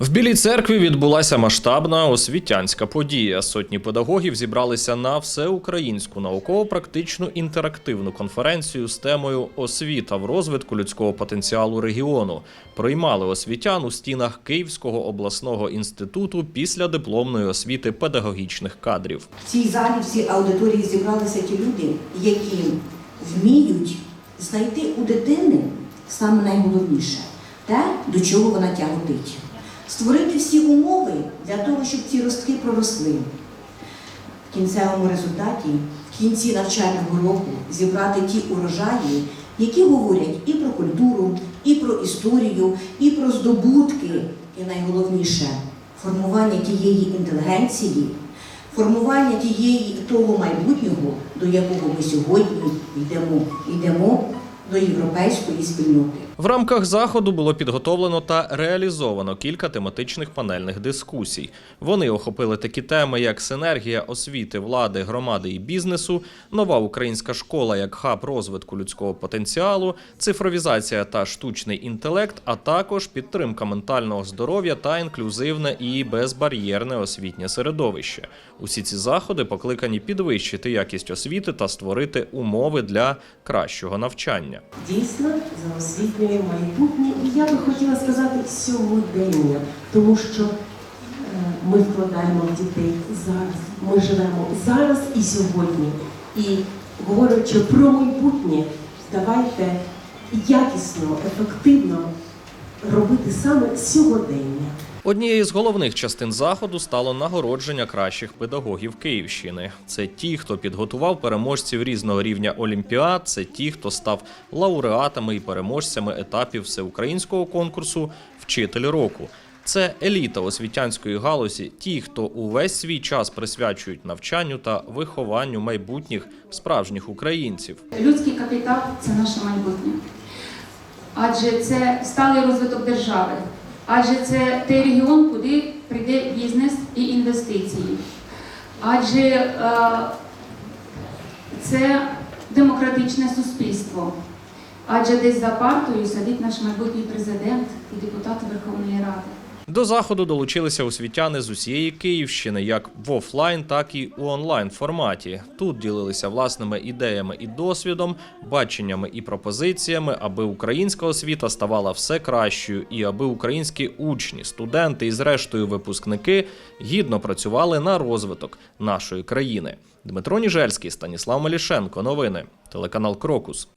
В Білій церкві відбулася масштабна освітянська подія. Сотні педагогів зібралися на всеукраїнську науково-практичну інтерактивну конференцію з темою Освіта в розвитку людського потенціалу регіону. Приймали освітян у стінах Київського обласного інституту після дипломної освіти педагогічних кадрів. В цій залі, в цій аудиторії зібралися ті люди, які вміють знайти у дитини саме найголовніше те, до чого вона тяготить. Створити всі умови для того, щоб ці ростки проросли. В кінцевому результаті, в кінці навчального року, зібрати ті урожаї, які говорять і про культуру, і про історію, і про здобутки, і найголовніше формування тієї інтелігенції, формування тієї того майбутнього, до якого ми сьогодні йдемо, йдемо до європейської спільноти. В рамках заходу було підготовлено та реалізовано кілька тематичних панельних дискусій. Вони охопили такі теми, як синергія освіти, влади, громади і бізнесу, нова українська школа як хаб розвитку людського потенціалу, цифровізація та штучний інтелект, а також підтримка ментального здоров'я та інклюзивне і безбар'єрне освітнє середовище. Усі ці заходи покликані підвищити якість освіти та створити умови для кращого навчання. дійсно за освітньою майбутнє. І я би хотіла сказати сьогодення, тому що е, ми вкладаємо в дітей зараз. Ми живемо зараз і сьогодні. І говорячи про майбутнє, давайте якісно, ефективно робити саме сьогодення. Однією з головних частин заходу стало нагородження кращих педагогів Київщини. Це ті, хто підготував переможців різного рівня олімпіад, це ті, хто став лауреатами і переможцями етапів всеукраїнського конкурсу Вчитель року. Це еліта освітянської галузі, ті, хто увесь свій час присвячують навчанню та вихованню майбутніх справжніх українців. Людський капітал це наше майбутнє. Адже це сталий розвиток держави, адже це той регіон, куди прийде бізнес і інвестиції. Адже е, це демократичне суспільство. Адже десь за партою сидить наш майбутній президент і депутати Верховної Ради. До заходу долучилися освітяни з усієї Київщини, як в офлайн, так і у онлайн форматі. Тут ділилися власними ідеями і досвідом, баченнями і пропозиціями, аби українська освіта ставала все кращою, і аби українські учні, студенти і, зрештою, випускники гідно працювали на розвиток нашої країни. Дмитро Ніжельський, Станіслав Малішенко. Новини. Телеканал Крокус.